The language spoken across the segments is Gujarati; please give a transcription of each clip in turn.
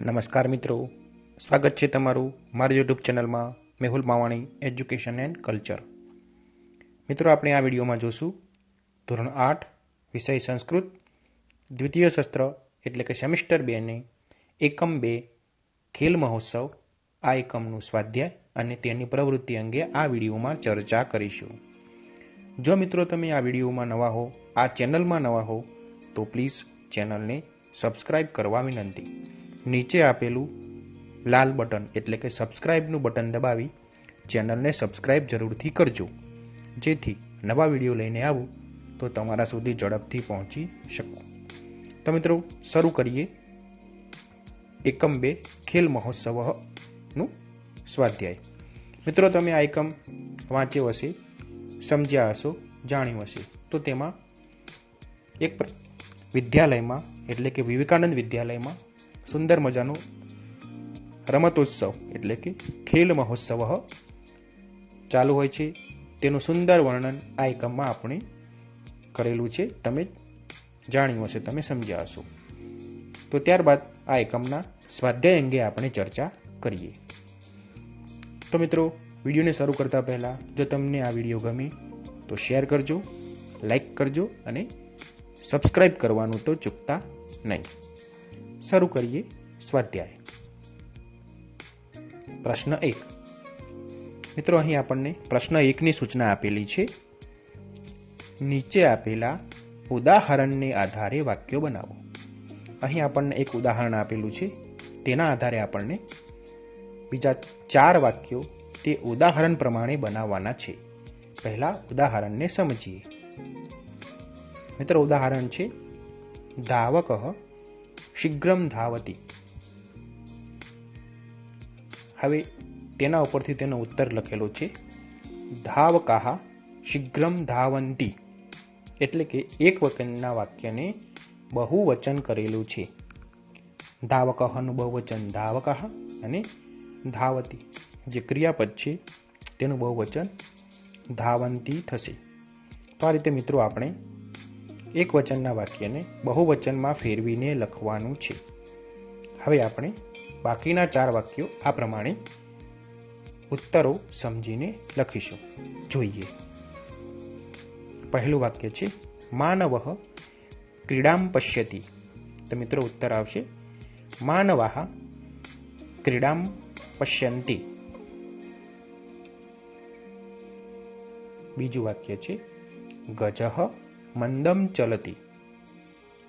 નમસ્કાર મિત્રો. સ્વાગત છે તમારું મારી યુટ્યુબ ચેનલમાં Mehul Mavani education and culture મિત્રો, આપણે આ વિડીયોમાં જોશું ધોરણ આઠ, વિષય સંસ્કૃત, દ્વિતીય શસ્ત્ર એટલે કે સેમિસ્ટર બેને એકમ બે, ખેલ મહોત્સવ, આ એકમનું સ્વાધ્યાય અને તેની પ્રવૃત્તિ અંગે આ વિડીયોમાં ચર્ચા કરીશું. જો મિત્રો તમે આ વિડીયોમાં નવા હો, આ ચેનલમાં નવા હો, તો પ્લીઝ ચેનલને સબસ્ક્રાઇબ કરવા વિનંતી. નીચે આપેલું લાલ બટન, એટલે કે સબસ્ક્રાઇબનું બટન દબાવી, ચેનલને સબસ્ક્રાઇબ જરૂરથી કરજો. જેથી નવા વીડિયો લઈને આવું તો તમારા સુધી ઝડપથી પહોંચી શકું. તો મિત્રો, શરૂ કરીએ. એકમ બે, ખેલ મહોત્સવનું સ્વાધ્યાય. મિત્રો, તમે આ એકમ વાંચ્યો હશે, સમજ્યા હશો, જાણ્યું હશે. તો તેમાં એક વિદ્યાલયમાં, એટલે કે વિવેકાનંદ વિદ્યાલયમાં સુંદર મજાનો રમતોત્સવ, એટલે કે ખેલ મહોત્સવ ચાલુ હોય છે. તેનું સુંદર વર્ણન આ એકમમાં આપણે કરેલું છે. તમે જાણ્યું હશે, તમે સમજ્યા હશો. તો ત્યારબાદ આ એકમના સ્વાધ્યાય અંગે આપણે ચર્ચા કરીએ. તો મિત્રો, વિડીયોને શરૂ કરતા પહેલા, જો તમને આ વીડિયો ગમે, તો શેર કરજો, લાઈક કરજો અને સબસ્ક્રાઈબ કરવાનું તો ચૂકતા નહીં. શરૂ કરીએ સ્વાધ્યાય. પ્રશ્ન એક. મિત્રો, અહીં આપણને પ્રશ્ન એકની સૂચના આપેલી છે. નીચે આપેલા ઉદાહરણને આધારે વાક્યો બનાવો. અહીં આપણને એક ઉદાહરણ આપેલું છે. તેના આધારે આપણને બીજા ચાર વાક્યો તે ઉદાહરણ પ્રમાણે બનાવવાના છે. પહેલા ઉદાહરણને સમજીએ. મિત્ર, ઉદાહરણ છે. ધાવક શીઘ્રમ ધાવતી. હવે તેના ઉપરથી તેનો ઉત્તર લખેલો છે. ધાવકાહ શીઘ્રમ ધાવંતી. એટલે કે એક વચનના વાક્યને બહુવચન કરેલું છે. ધાવકહનું બહુવચન ધાવકાહ અને ધાવતી. જે ક્રિયાપદ છે, તેનું બહુવચન ધાવંતી થશે. તો આ રીતે મિત્રો આપણે એક વચનના વાક્યને બહુવચનમાં ફેરવીને લખવાનું છે. હવે આપણે બાકીના ચાર વાક્યો આ પ્રમાણે ઉત્તરો સમજીને લખીશું. જોઈએ. પહેલું વાક્ય છે, માનવ ક્રીડામ પશ્યતિ. તો મિત્રો ઉત્તર આવશે, માનવાહ ક્રીડામ પશ્યંતી. બીજું વાક્ય છે, ગજઃ મંદમ ચલતી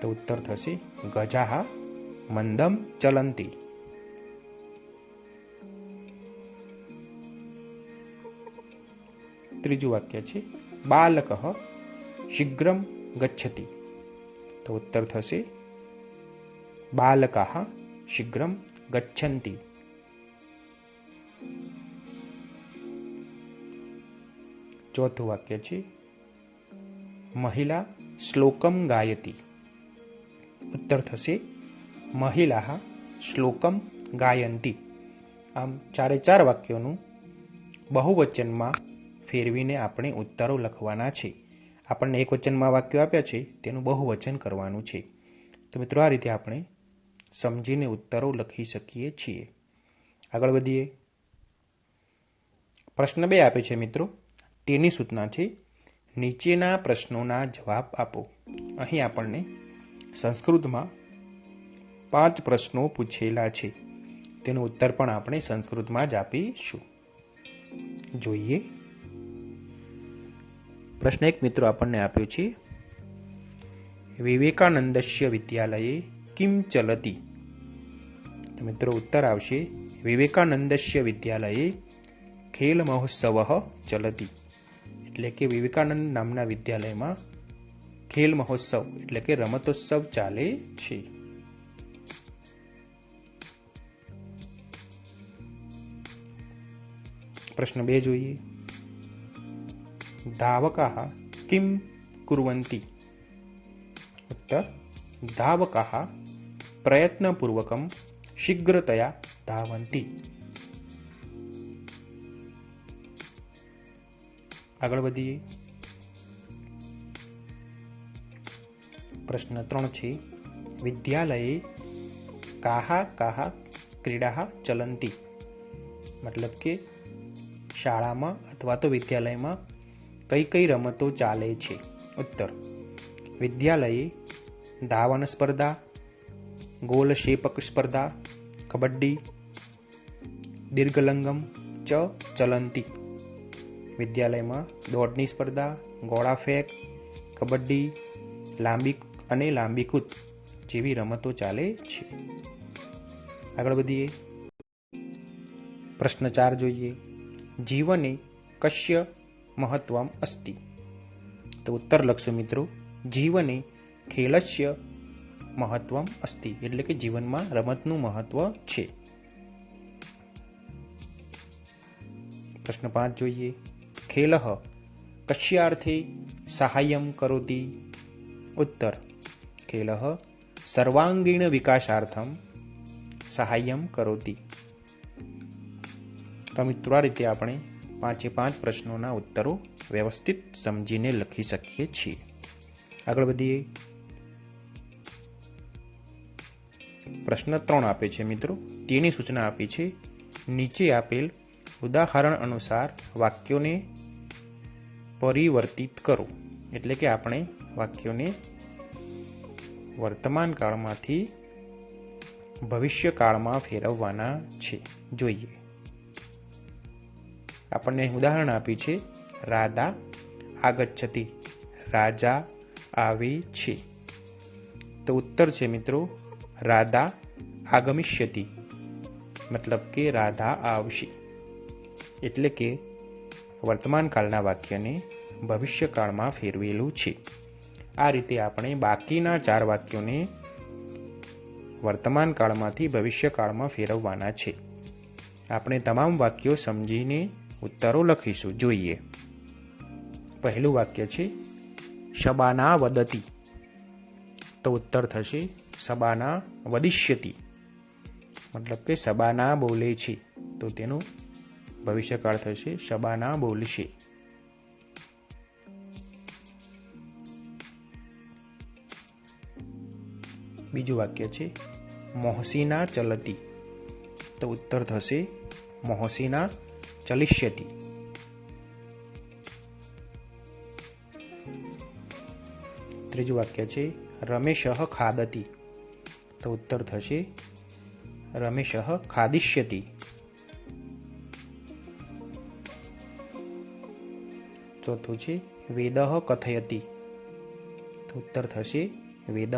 તો ઉત્તર થશે ગજાહ મંદમ ચલંતી ત્રીજું વાક્ય છે બાલક શીઘ્રમ ગચ્છતિ તો ઉત્તર થશે બાલકાહ શીઘ્રમ ગચ્છન્તિ ચોથું વાક્ય છે મહિલા શ્લોકમ ગાયતી ઉત્તર થશે મહિલા શ્લોકમ ગાયંતી આમ ચારે ચાર વાક્યોનું બહુવચનમાં ફેરવીને આપણે ઉત્તરો લખવાના છે આપણને એક વચનમાં વાક્યો આપ્યા છે તેનું બહુવચન કરવાનું છે તો મિત્રો આ રીતે આપણે સમજીને ઉત્તરો લખી શકીએ છીએ આગળ વધીએ પ્રશ્ન બે આપે છે મિત્રો તેની સૂચના છે નીચેના પ્રશ્નોના જવાબ આપો. અહીં આપણને સંસ્કૃતમાં પાંચ પ્રશ્નો પૂછેલા છે. તેનો ઉત્તર પણ આપણે સંસ્કૃતમાં જ આપીશું. જોઈએ. પ્રશ્ન એક મિત્રો આપણને આપ્યો છે. વિવેકાનંદસ્ય વિદ્યાલયે કિમ ચલતી? મિત્રો ઉત્તર આવશે. વિવેકાનંદસ્ય વિદ્યાલયે ખેલ મહોત્સવ ચલતી. એટલે કે વિવેકાનંદ નામના વિદ્યાલયમાં ખેલ મહોત્સવ, એટલે કે રમતોત્સવ ચાલે છે. પ્રશ્ન બે જોઈએ. ધાવકા કિમ કુર્વંતી? ઉત્તર ધાવકા પ્રયત્નપૂર્વકમ શીઘ્રતયા ધાવંતી. આગળ વધીએ. પ્રશ્ન ત્રણ છે, વિદ્યાલયે કાહા કાહા ક્રીડા ચલંતી? મતલબ કે શાળામાં અથવા તો વિદ્યાલયમાં કઈ કઈ રમતો ચાલે છે? ઉત્તર, વિદ્યાલયે ધાવન સ્પર્ધા, ગોલ શેપક સ્પર્ધા, કબડ્ડી, દીર્ઘલંગમ ચ ચલંતી. વિદ્યાલયમાં દોડની સ્પર્ધા, ગોળા ફેંક, કબડ્ડી, લાંબી અને લાંબી કૂદ જેવી રમતો ચાલે છે. આગળ વધીએ. પ્રશ્ન ચાર જોઈએ. જીવને કશ્ય મહત્વમ અસ્તિ? તો ઉત્તર લખશો મિત્રો. જીવને ખેલસ્ય મહત્વમ અસ્તિ, એટલે કે જીવનમાં રમતનું મહત્વ છે. પ્રશ્ન પાંચ જોઈએ. ખેલહ કશ્યાર્થી સહાયમ કરોતિ ઉત્તર ખેલહ સર્વાંગીણ વિકાસાર્થમ સહાયમ કરોતિ તો મિત્રો આ રીતે આપણે પાંચે પાંચ પ્રશ્નોના ઉત્તરો વ્યવસ્થિત સમજીને લખી શકીએ છીએ આગળ વધીએ પ્રશ્ન ત્રણ આપે છે મિત્રો તેની સૂચના આપી છે નીચે આપેલ ઉદાહરણ અનુસાર વાક્યોને પરિવર્તિત કરો. એટલે કે આપણે વાક્યોને વર્તમાન કાળમાંથી ભવિષ્ય કાળમાં ફેરવવાના છે. જોઈએ. આપણને ઉદાહરણ આપ્યું છે, રાધા આગચ્છતી રાજા આવે છે. તો ઉત્તર છે મિત્રો, રાધા આગમિષ્યતી મતલબ કે રાધા આવશે. એટલે કે વર્તમાન કાળના વાક્યને ભવિષ્યકાળમાં ફેરવેલું છે. આ રીતે આપણે બાકીના ચાર વાક્યોને વર્તમાન કાળમાંથી ભવિષ્ય ફેરવવાના છે. આપણે તમામ વાક્યો સમજીને ઉત્તરો લખીશું. જોઈએ. પહેલું વાક્ય છે, શબાના વદતી. તો ઉત્તર થશે સબાના વદિષ્યતી. મતલબ કે સબાના બોલે છે. તો તેનું ભવિષ્યકાળ થશે. શબાના બોલશે. બીજું વાક્ય છે, મોહસીના ચલતી. તો ઉત્તર થશે, મોહસીના ચલિષ્યતી. ત્રીજું વાક્ય છે, રમેશ ખાદતી. તો ઉત્તર થશે, રમેશ ખાદિષ્યતિ. ચોથું છે વેદ કથયતી. તો ઉત્તર થશે વેદ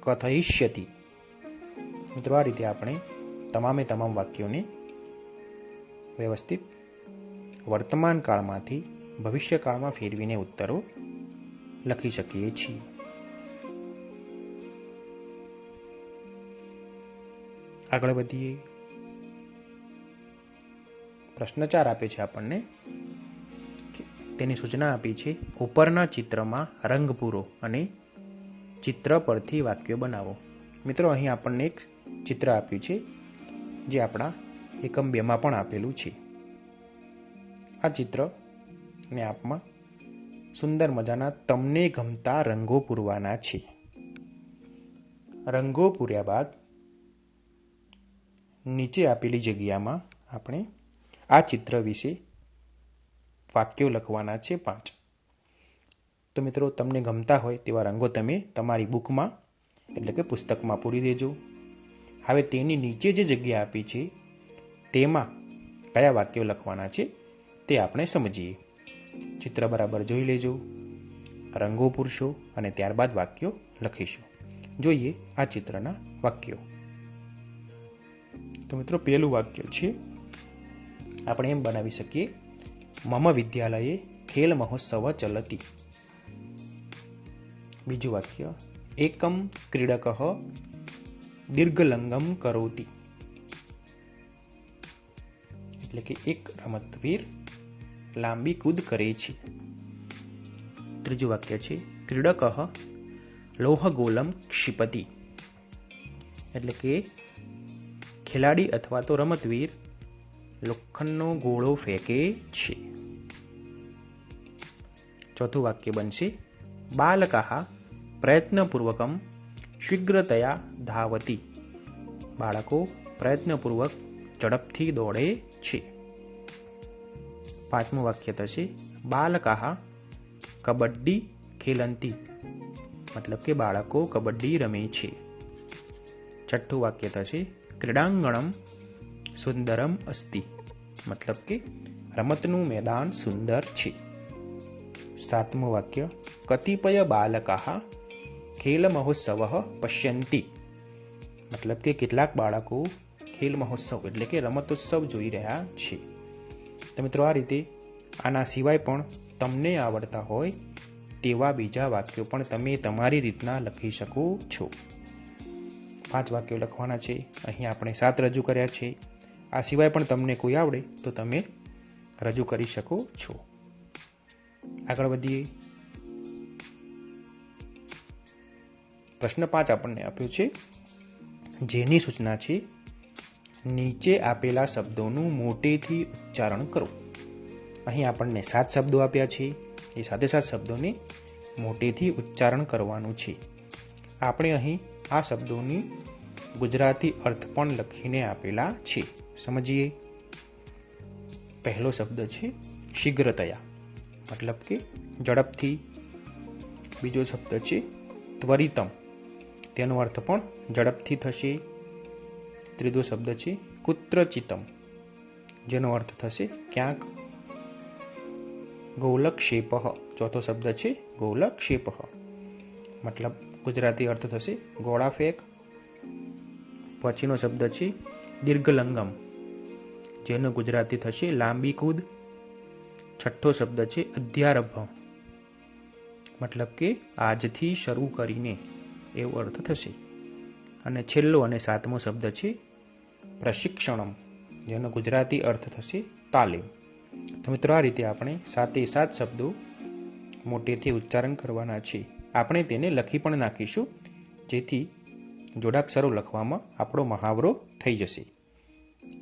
કથયિષ્યતિ. મિત્રો, આ રીતે આપણે તમામે તમામ વાક્યોને વ્યવસ્થિત વર્તમાન કાળમાંથી ભવિષ્યકાળમાં ફેરવીને ઉત્તરો લખી શકીએ છીએ. આગળ વધીએ. પ્રશ્ન ચાર આપે છે આપણને તેની સૂચના આપી છે, ઉપરના ચિત્રમાં રંગ પૂરો અને ચિત્ર પરથી વાક્યો બનાવો. મિત્રો, અહીં આપણને એક ચિત્ર આપ્યું છે, જે આપણા એકમ બેમાં પણ આપેલું છે. આ ચિત્ર ને આપમાં સુંદર મજાના તમને ગમતા રંગો પૂરવાના છે. રંગો પૂર્યા બાદ નીચે આપેલી જગ્યામાં આપણે આ ચિત્ર વિશે વાક્યો લખવાના છે પાંચ. તો મિત્રો, તમને ગમતા હોય તેવા રંગો તમે તમારી બુકમાં, એટલે કે પુસ્તકમાં પૂરી દેજો. હવે તેની નીચે જે જગ્યા આપી છે, તેમાં કયા વાક્યો લખવાના છે તે આપણે સમજીએ. ચિત્ર બરાબર જોઈ લેજો, રંગો પૂરશો અને ત્યારબાદ વાક્યો લખીશું. જોઈએ આ ચિત્રના વાક્યો. તો મિત્રો, પહેલું વાક્ય છે, આપણે એમ બનાવી શકીએ મમ વિદ્યાલયે ખેલ મહોત્સવ ચલતી બીજું વાક્ય એકમ ક્રીડક દીર્ઘલંગમ કરોતી એટલે કે એક રમતવીર લાંબી કૂદ કરે છે। ત્રીજું વાક્ય છે, ક્રીડક લોહગોલમ ક્ષિપતિ। એટલે કે ખેલાડી અથવા તો રમતવીર લોખંડનો ગોળો ફેંકે છે. ચોથું વાક્ય બનશે બાલકાહ પ્રયત્નપૂર્વકમ શીઘ્રતયા ધાવતી. બાળકો પ્રયત્નપૂર્વક ઝડપથી દોડે છે. પાંચમું વાક્ય થશે બાલકાહ કબડ્ડી ખેલંતી. મતલબ કે બાળકો કબડ્ડી રમે છે. છઠ્ઠું વાક્ય થશે, ક્રીડાંગણમ સુંદરમ અસ્તિ. મતલબ કે રમતનું મેદાન સુંદર છે. સાતમું વાક્ય, કતિપય બાલકા ખેલ મહોત્સવ પશ્યંતી. મતલબ કે કેટલાક બાળકો ખેલ મહોત્સવ એટલે કે રમતોત્સવ જોઈ રહ્યા છે. તો મિત્રો આ રીતે આના સિવાય પણ તમને આવડતા હોય તેવા બીજા વાક્યો પણ તમે તમારી રીતના લખી શકો છો. પાંચ વાક્યો લખવાના છે. અહીં આપણે સાત રજૂ કર્યા છે. આ સિવાય પણ તમને કોઈ આવડે તો તમે રજૂ કરી શકો છો. આગળ વધીએ. પ્રશ્ન પાંચ આપણને આપ્યો છે. જેની સૂચના છે, નીચે આપેલા શબ્દોનું મોટેથી ઉચ્ચારણ કરો. અહીં આપણને સાત શબ્દો આપ્યા છે. એ સાથે સાત શબ્દોને મોટેથી ઉચ્ચારણ કરવાનું છે. આપણે અહીં આ શબ્દોની ગુજરાતી અર્થ પણ લખીને આપેલા છે. સમજીએ. પહેલો શબ્દ છે શીઘ્રતયા. મતલબ કે ઝડપથી. બીજો શબ્દ છે ત્વરિતમ. તેનો અર્થ પણ ઝડપથી થશે. ત્રીજો શબ્દ છે કુત્રચિતમ. જેનો અર્થ થશે ક્યાંક. ગૌલક્ષેપ. ચોથો શબ્દ છે ગૌલક્ષેપ. મતલબ ગુજરાતી અર્થ થશે ગોળા ફેક પછીનો શબ્દ છે, દીર્ઘલંગમ, જેનો ગુજરાતી થશે લાંબી કૂદ. છઠ્ઠો શબ્દ છે અધ્યારભ મતલબ કે આજથી શરૂ કરીને એવો અર્થ થશે. અને છેલ્લો અને સાતમો શબ્દ છે, પ્રશિક્ષણમ, જેનો ગુજરાતી અર્થ થશે તાલીમ. તો મિત્રો, આ રીતે આપણે સાતે સાત શબ્દો મોટેથી ઉચ્ચારણ કરવાના છે. આપણે તેને લખી પણ નાખીશું, જેથી જોડાક્ષરો લખવામાં આપણો મહાવરો થઈ જશે.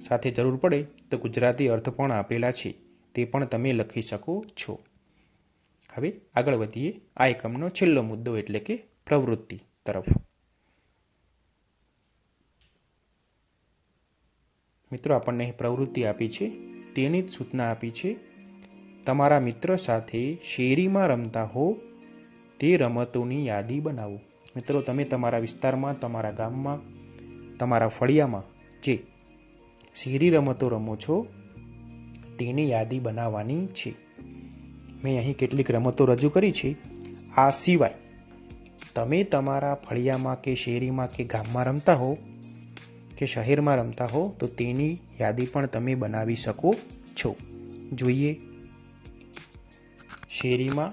સાથે જરૂર પડે તો ગુજરાતી અર્થ પણ આપેલા છે, તે પણ તમે લખી શકો છો. હવે આગળ વધીએ આ એકમનો છેલ્લો મુદ્દો એટલે કે પ્રવૃત્તિ તરફ. મિત્રો, આપણને પ્રવૃત્તિ આપી છે, તેની જ સૂચના આપી છે, તમારા મિત્ર સાથે શેરીમાં રમતા હો, તે રમતોની યાદી બનાવો. મિત્રો, તમે તમારા વિસ્તારમાં, તમારા ગામમાં, તમારા ફળિયામાં જે શેરી રમતો રમો છો, તેની યાદી બનાવવાની છે. મેં અહીં કેટલીક રમતો રજૂ કરી છે. આ સિવાય, તમે તમારા ફળિયામાં કે શેરીમાં કે ગામમાં રમતા હો, કે શહેરમાં રમતા હો, તો તેની યાદી પણ તમે બનાવી શકો છો. જોઈએ. શેરીમાં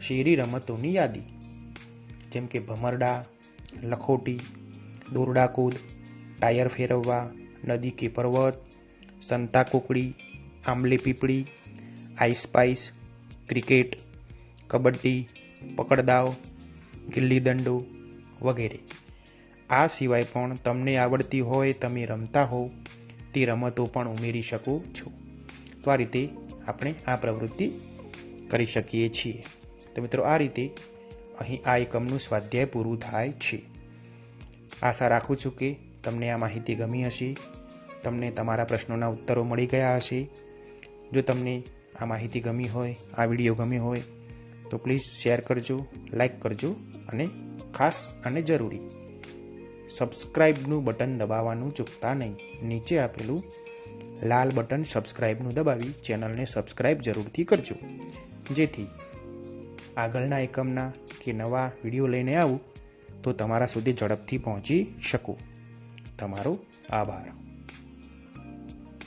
શેરી રમતોની યાદી. જેમ કે ભમરડા, લખોટી, દોરડા કૂદ, ટાયર ફેરવવા, નદી કે પર્વત, સંતા કુકડી, આંબલી પીપળી, આઈસ પાઈસ, ક્રિકેટ, કબડ્ડી, પકડદાવ, ગિલ્લી દંડો વગેરે. આ સિવાય પણ તમને આવડતી હોય, તમે રમતા હો તે રમતો પણ ઉમેરી શકો છો. તો આ રીતે આપણે આ પ્રવૃત્તિ કરી શકીએ છીએ. તો મિત્રો, આ રીતે અહીં આ એકમનું સ્વાધ્યાય પૂરું થાય છે. આશા રાખું છું કે તમને આ માહિતી ગમી હશે. તમને તમારા પ્રશ્નોના ઉત્તરો મળી ગયા હશે. જો તમને આ માહિતી ગમી હોય, આ વીડિયો ગમ્યો હોય, તો પ્લીઝ શેર કરજો, લાઈક કરજો અને ખાસ અને જરૂરી સબસ્ક્રાઇબનું બટન દબાવવાનું ચૂકતા નહીં. નીચે આપેલું લાલ બટન સબસ્ક્રાઇબનું દબાવી ચેનલને સબસ્ક્રાઇબ જરૂરથી કરજો. જેથી આગળના એકમના કે નવા વીડિયો લઈને આવું, તો તમારા સુધી ઝડપથી પહોંચી શકું. તમારો આભાર.